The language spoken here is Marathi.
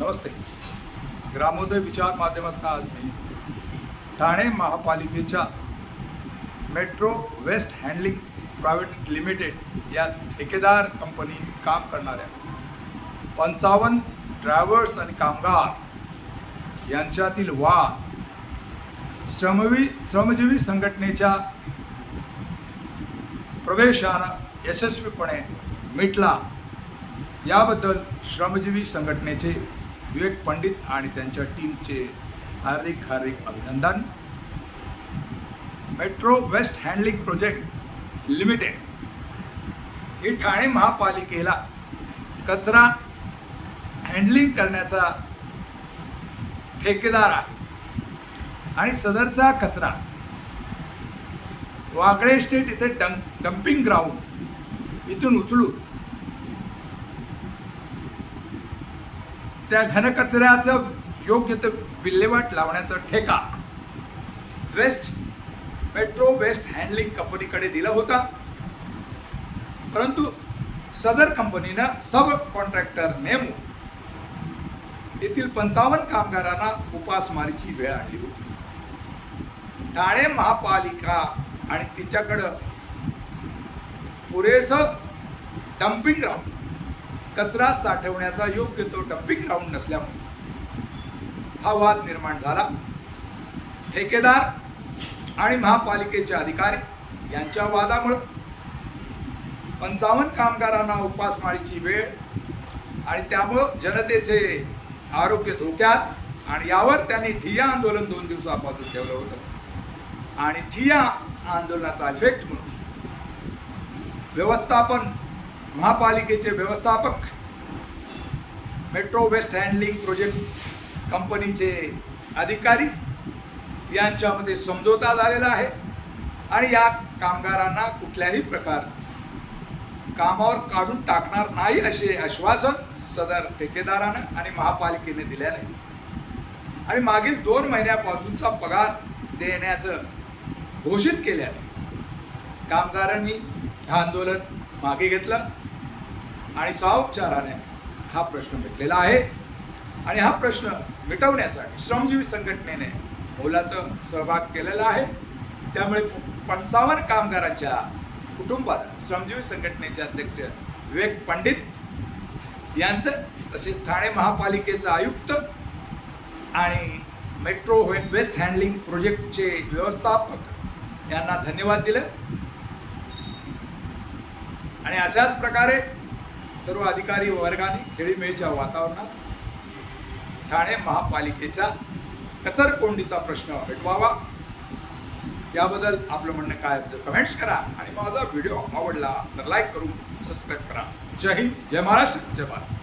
नमस्ते. ग्रामोदय विचार माध्यमातून आज मी ठाणे महापालिकेच्या metro waste handling private limited या ठेकेदार कंपनी काम करणाऱ्या पंचावन्न ड्रायव्हर्स आणि कामगार यांच्यातील वाद श्रमवी श्रमजीवी संघटनेच्या प्रवेशानं यशस्वीपणे मिटला. याबद्दल श्रमजीवी संघटनेचे विवेक पंडित आणि त्यांच्या टीमचे हार्दिक हार्दिक अभिनंदन. Metro waste handling project limited. ही ठाणे महापालिकेला कचरा हँडलिंग करण्याचा ठेकेदार आहे. आणि सदरचा कचरा वागळे स्टेट इथे डंप डम्पिंग ग्राउंड इथून उचलून त्या घनकचऱ्याचं योग्य ते विल्हेवाट लावण्याचा ठेका. वेस्ट मेट्रो वेस्ट हँडलिंग कंपनीकडे दिला होता. परंतु सदर कंपनीनं सब कॉन्ट्रॅक्टर नेमून येथील पंचावन्न कामगारांना उपासमारीची वेळ आणली होती. ठाणे महापालिका आणि तिच्याकडं पुरेसं डम्पिंग ग्राउंड कचरा साठवण्याचा योग्य तो डम्पिंग ग्राउंड नसल्यामुळे हा वाद निर्माण झाला. ठेकेदार आणि महापालिकेचे अधिकारी यांच्या वादामुळं पंचावन्न कामगारांना उपासमारीची वेळ आणि त्यामुळं जनतेचे आरोग्य धोक्यात आणि यावर त्यांनी ठिया आंदोलन दोन दिवसापासून ठेवलं होतं. आणि ठिया आंदोलनाचा इफेक्ट म्हणून व्यवस्थापन महापालिकेचे व्यवस्थापक मेट्रो वेस्ट हँडलिंग प्रोजेक्ट कंपनीचे अधिकारी यांच्यामध्ये समझोता झालेला आहे आणि या कामगारांना कुठल्याही प्रकार कामावर काढून टाकणार नाही असे आश्वासन सदर ठेकेदारानं आणि महापालिकेने दिल्याने. आणि मागील दोन महिन्यापासूनचा पगार देण्याचं घोषित केल्याने कामगारांनी आंदोलन मागे घेतलं आणि सावपचाराने हा प्रश्न मिटलेला आहे. आणि हा प्रश्न मिटवण्यासाठी श्रमजीवी संघटनेने मोलाचं सहभाग केलेला आहे. त्यामुळे पंचावन्न कामगारांच्या कुटुंबात श्रमजीवी संघटनेचे अध्यक्ष विवेक पंडित यांचं तसेच ठाणे महापालिकेचं आयुक्त आणि मेट्रो वेस्ट हँडलिंग प्रोजेक्टचे व्यवस्थापक यांना धन्यवाद दिलं. आणि अशाच प्रकारे सर्व अधिकारी वर्गाने खेळीमेळीच्या वातावरणात ठाणे महापालिकेचा कचरकोंडीचा प्रश्न मिटवावा. याबद्दल आपलं म्हणणं काय कमेंट्स करा. आणि माझा व्हिडिओ आवडला तर लाईक करून सबस्क्राईब करा. जय हिंद जय महाराष्ट्र जय भारत.